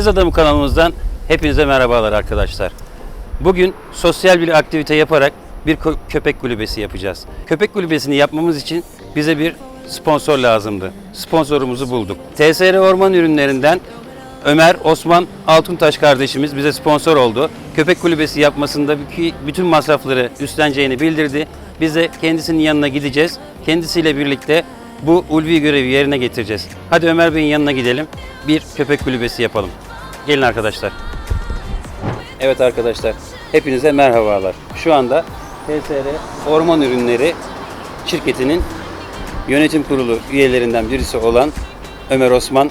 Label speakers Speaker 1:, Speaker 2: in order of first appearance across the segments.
Speaker 1: Deniz Adamı kanalımızdan hepinize merhabalar arkadaşlar. Bugün sosyal bir aktivite yaparak bir kö- köpek kulübesi yapacağız. Köpek kulübesini yapmamız için bize bir sponsor lazımdı. Sponsorumuzu bulduk. TSR Orman Ürünlerinden Ömer Osman Altuntaş kardeşimiz bize sponsor oldu. Köpek kulübesi yapmasında bütün masrafları üstleneceğini bildirdi. Biz de kendisinin yanına gideceğiz. Kendisiyle birlikte bu ulvi görevi yerine getireceğiz. Hadi Ömer Bey'in yanına gidelim. Bir köpek kulübesi yapalım. Gelin arkadaşlar. Evet arkadaşlar, hepinize merhabalar. Şu anda TSR Orman Ürünleri şirketinin yönetim kurulu üyelerinden birisi olan Ömer Osman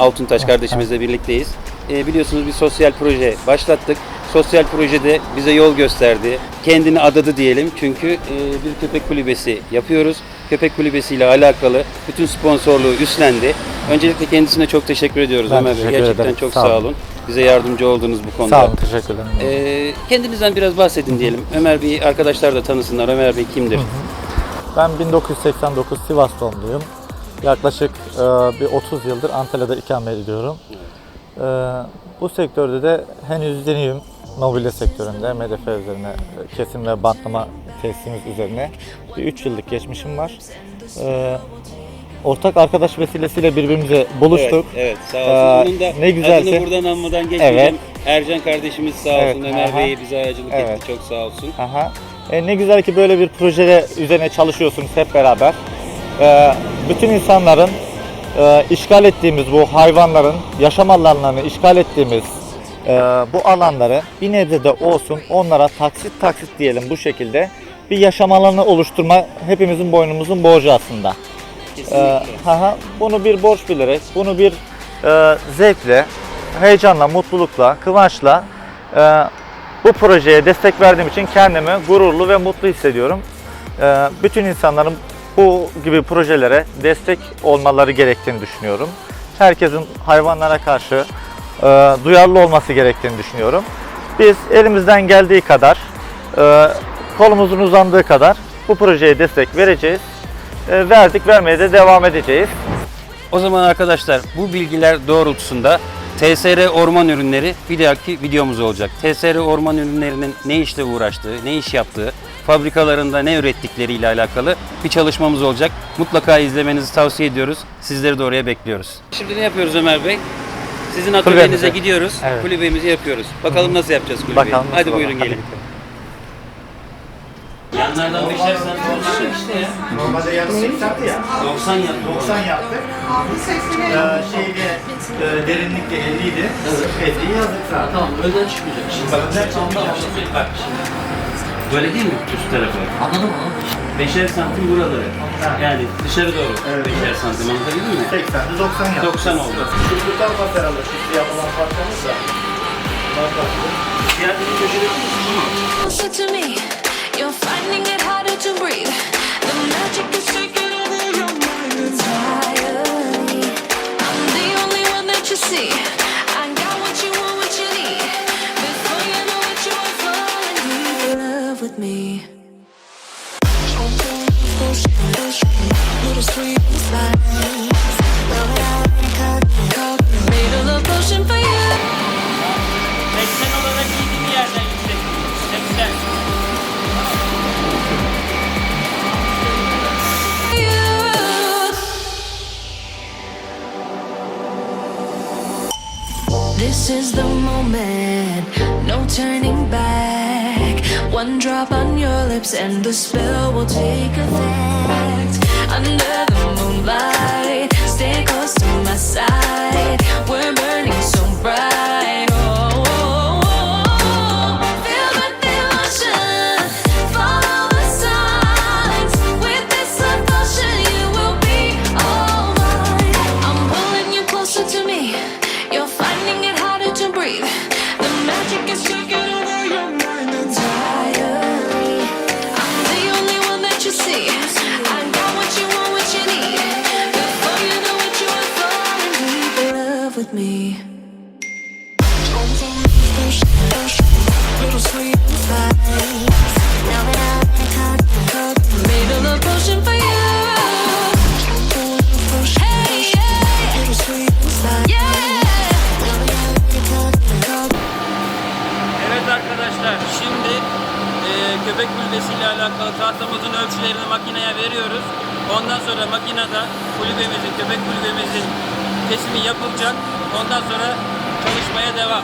Speaker 1: Altuntaş kardeşimizle birlikteyiz. Ee, biliyorsunuz bir sosyal proje başlattık. Sosyal projede bize yol gösterdi. Kendini adadı diyelim çünkü e, bir köpek kulübesi yapıyoruz. Köpek kulübesi ile alakalı bütün sponsorluğu üstlendi. Öncelikle kendisine çok teşekkür ediyoruz
Speaker 2: Ben
Speaker 1: Ömer Bey.
Speaker 2: teşekkür
Speaker 1: Gerçekten
Speaker 2: ederim.
Speaker 1: çok
Speaker 2: Sağ
Speaker 1: sağ
Speaker 2: olun.
Speaker 1: olun. Bize yardımcı oldunuz bu konuda.
Speaker 2: Sağ olun, teşekkür ederim.
Speaker 1: Ee, kendinizden biraz bahsedin diyelim. Ömer Bey arkadaşlar da tanısınlar. Ömer Bey kimdir?
Speaker 2: Ben 1989 Sivas doğumluyum. Yaklaşık e, bir 30 yıldır Antalya'da ikamet ediyorum. E, bu sektörde de henüz yeniyim. Mobilya sektöründe, MDF üzerine, e, kesim ve bantlama tesisimiz üzerine bir 3 yıllık geçmişim var. E, ortak arkadaş vesilesiyle birbirimize buluştuk.
Speaker 1: Evet, evet sağ
Speaker 2: Ee,
Speaker 1: olsun. Bunun da
Speaker 2: ne güzel
Speaker 1: adını
Speaker 2: ki-
Speaker 1: buradan anmadan geçmeyeceğim.
Speaker 2: Evet.
Speaker 1: Ercan kardeşimiz sağ
Speaker 2: Evet,
Speaker 1: olsun. Ömer
Speaker 2: aha.
Speaker 1: Bey bize aracılık
Speaker 2: Evet.
Speaker 1: etti. Çok sağ olsun.
Speaker 2: Aha. E, ne güzel ki böyle bir projede üzerine çalışıyorsunuz hep beraber. E, bütün insanların e, işgal ettiğimiz bu hayvanların yaşam alanlarını işgal ettiğimiz e, bu alanları bir nebze de olsun onlara taksit taksit diyelim bu şekilde bir yaşam alanı oluşturma hepimizin boynumuzun borcu aslında. Ee, haha, bunu bir borç bilerek, bunu bir e, zevkle, heyecanla, mutlulukla, kıvançla e, bu projeye destek verdiğim için kendimi gururlu ve mutlu hissediyorum. E, bütün insanların bu gibi projelere destek olmaları gerektiğini düşünüyorum. Herkesin hayvanlara karşı e, duyarlı olması gerektiğini düşünüyorum. Biz elimizden geldiği kadar, e, kolumuzun uzandığı kadar bu projeye destek vereceğiz. E, verdik, vermeye de devam edeceğiz.
Speaker 1: O zaman arkadaşlar bu bilgiler doğrultusunda TSR Orman Ürünleri bir dahaki videomuz olacak. TSR Orman Ürünlerinin ne işle uğraştığı, ne iş yaptığı, fabrikalarında ne ürettikleriyle alakalı bir çalışmamız olacak. Mutlaka izlemenizi tavsiye ediyoruz. Sizleri de oraya bekliyoruz. Şimdi ne yapıyoruz Ömer Bey? Sizin atölyenize gidiyoruz.
Speaker 2: Evet.
Speaker 1: Kulübemizi yapıyoruz. Bakalım nasıl yapacağız kulübeyi.
Speaker 2: Bakalım nasıl
Speaker 1: Hadi
Speaker 2: olur.
Speaker 1: buyurun gelin.
Speaker 2: gidelim.
Speaker 1: Yanlardan beşer santim olacak işte ya.
Speaker 3: Normalde yarı 80'di ya.
Speaker 1: 90 yaptım.
Speaker 3: 90 yaptık. Ee, şeyde e, derinlikte 50 idi. 50'yi yazdık zaten.
Speaker 1: Tamam önden çıkmayacak şimdi.
Speaker 3: Bak, önden çıkmayacak.
Speaker 1: Bak şimdi. Böyle değil mi üst tarafı?
Speaker 4: Anladın mı?
Speaker 1: Beşer santim buraları. Yani dışarı doğru.
Speaker 3: Evet.
Speaker 1: Beşer santim anlatabildim mi?
Speaker 3: 80'di 90 yaptık.
Speaker 1: 90 oldu.
Speaker 3: Kurtuluktan tasarladık. Şimdi yapılan parçamız da. Bakalım.
Speaker 1: Diğer bir köşede
Speaker 5: closer to me. You're finding it drop on your lips and the spell will take effect. Under the moonlight, stay close to my side. We're burning so bright. with me. Evet arkadaşlar şimdi e, köpek kulübesi ile
Speaker 1: alakalı tahtamızın ölçülerini makineye veriyoruz. Ondan sonra makinede kulübemizin, köpek kulübemizin kesimi yapılacak. Ondan sonra çalışmaya devam.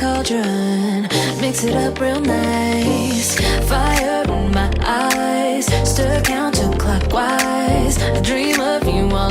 Speaker 5: cauldron, mix it up real nice. Fire in my eyes, stir counterclockwise. I dream of you all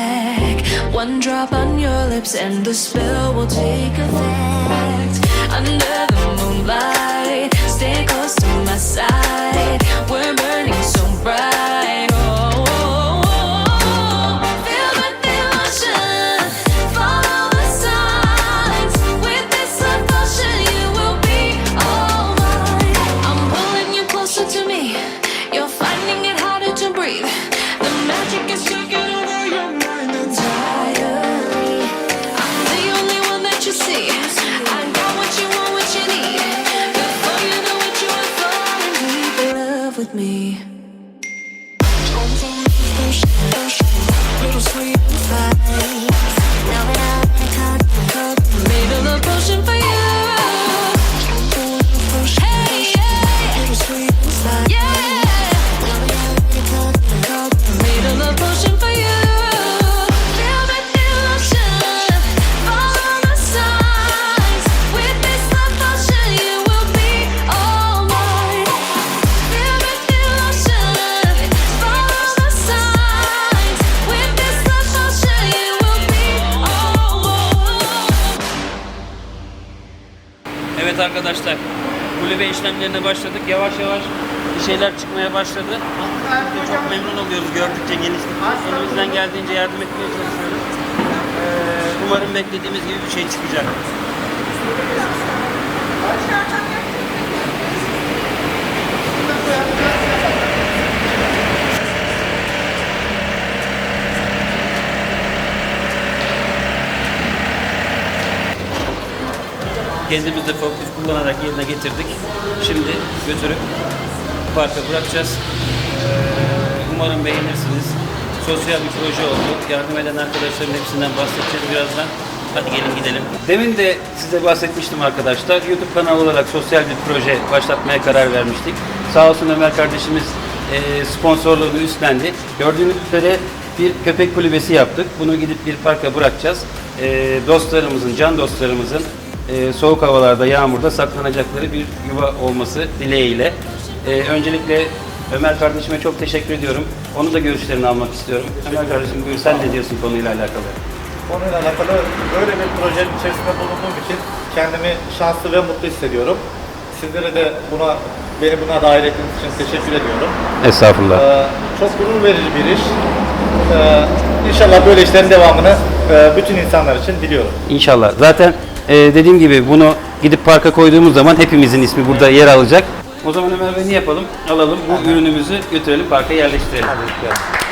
Speaker 5: One drop on your lips and the spell will take effect. Under the moonlight, stay close to my side. We're
Speaker 1: arkadaşlar, kulübe işlemlerine başladık. Yavaş yavaş bir şeyler çıkmaya başladı. Biz çok memnun oluyoruz gördükçe genişlik. Elimizden geldiğince yardım etmeye çalışıyoruz. Ee, umarım beklediğimiz gibi bir şey çıkacak. Kendimiz de forklift kullanarak yerine getirdik. Şimdi götürüp parka bırakacağız. Ee, umarım beğenirsiniz. Sosyal bir proje oldu. Yardım eden arkadaşların hepsinden bahsedeceğiz birazdan. Hadi gelin gidelim. Demin de size bahsetmiştim arkadaşlar. YouTube kanalı olarak sosyal bir proje başlatmaya karar vermiştik. Sağ olsun Ömer kardeşimiz e, sponsorluğunu üstlendi. Gördüğünüz üzere bir köpek kulübesi yaptık. Bunu gidip bir parka bırakacağız. E, dostlarımızın, can dostlarımızın e, soğuk havalarda, yağmurda saklanacakları bir yuva olması dileğiyle. E, öncelikle Ömer kardeşime çok teşekkür ediyorum. Onu da görüşlerini almak istiyorum. Ömer kardeşim buyur sen ne diyorsun konuyla alakalı?
Speaker 2: Konuyla alakalı böyle bir projenin içerisinde bulunduğum için kendimi şanslı ve mutlu hissediyorum. Sizlere de buna beni buna dahil ettiğiniz için teşekkür ediyorum.
Speaker 1: Estağfurullah.
Speaker 2: Ee, çok gurur verici bir iş. Ee, inşallah böyle işlerin devamını e, bütün insanlar için diliyorum.
Speaker 1: İnşallah. Zaten e, dediğim gibi bunu gidip parka koyduğumuz zaman hepimizin ismi burada yer alacak. O zaman Ömer Bey ne yapalım? Alalım bu ürünümüzü götürelim parka yerleştirelim.
Speaker 5: I'm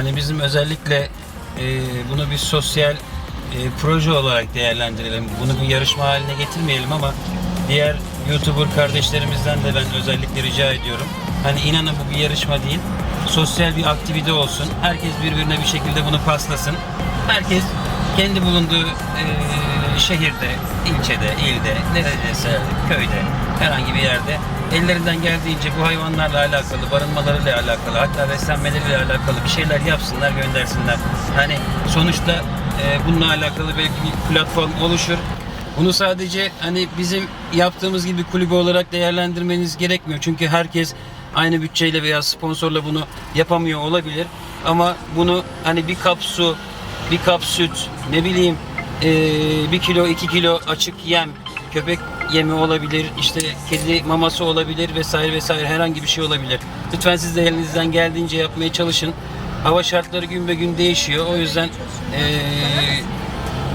Speaker 1: Yani bizim özellikle e, bunu bir sosyal e, proje olarak değerlendirelim. Bunu bir yarışma haline getirmeyelim ama diğer YouTuber kardeşlerimizden de ben özellikle rica ediyorum. Hani inanın bu bir yarışma değil. sosyal bir aktivite olsun. Herkes birbirine bir şekilde bunu paslasın. Herkes kendi bulunduğu e, şehirde, ilçede, ilde, neredeyse köyde, herhangi bir yerde ellerinden geldiğince bu hayvanlarla alakalı, barınmalarıyla alakalı, hatta beslenmeleriyle alakalı bir şeyler yapsınlar, göndersinler. Hani sonuçta e, bununla alakalı belki bir platform oluşur. Bunu sadece hani bizim yaptığımız gibi kulübe olarak değerlendirmeniz gerekmiyor. Çünkü herkes aynı bütçeyle veya sponsorla bunu yapamıyor olabilir. Ama bunu hani bir kap su, bir kap süt, ne bileyim eee, bir kilo, iki kilo açık yem, köpek yemi olabilir, işte kedi maması olabilir vesaire vesaire herhangi bir şey olabilir. Lütfen siz de elinizden geldiğince yapmaya çalışın. Hava şartları gün be gün değişiyor. O yüzden eee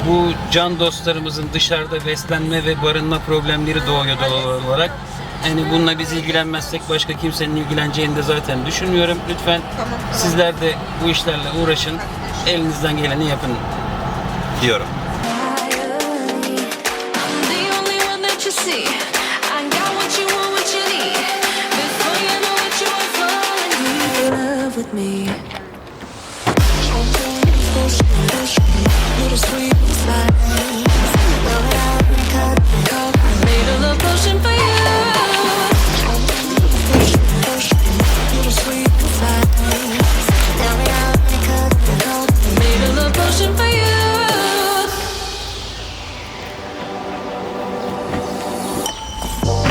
Speaker 1: bu can dostlarımızın dışarıda beslenme ve barınma problemleri doğuyor doğal olarak. Yani bununla biz ilgilenmezsek başka kimsenin ilgileneceğini de zaten düşünmüyorum. Lütfen sizler de bu işlerle uğraşın. Elinizden geleni yapın diyorum.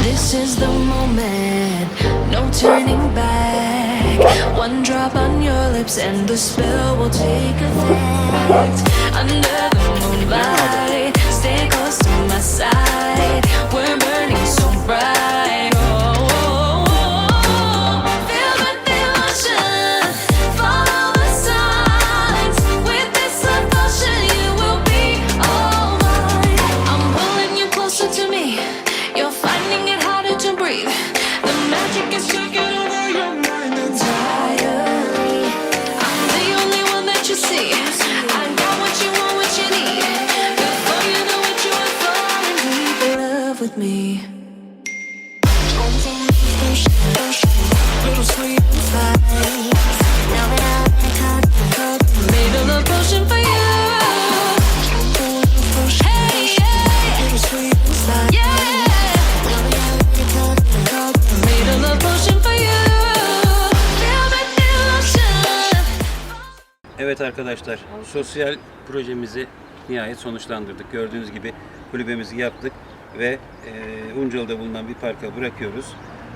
Speaker 5: This is the moment, no turning back. One drop on your lips and the spell will take effect. Under the moonlight, stay close to my side. We're
Speaker 1: Evet arkadaşlar, sosyal projemizi nihayet sonuçlandırdık. Gördüğünüz gibi kulübemizi yaptık ve e, Uncalı'da bulunan bir parka bırakıyoruz.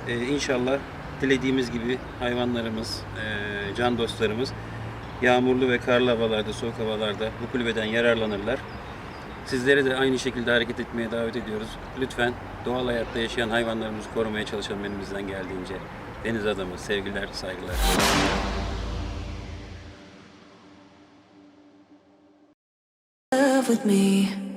Speaker 1: E, inşallah dilediğimiz gibi hayvanlarımız, e, can dostlarımız yağmurlu ve karlı havalarda, soğuk havalarda bu kulübeden yararlanırlar. Sizleri de aynı şekilde hareket etmeye davet ediyoruz. Lütfen doğal hayatta yaşayan hayvanlarımızı korumaya çalışalım elimizden geldiğince. Deniz adamı, sevgiler, saygılar.
Speaker 5: With me.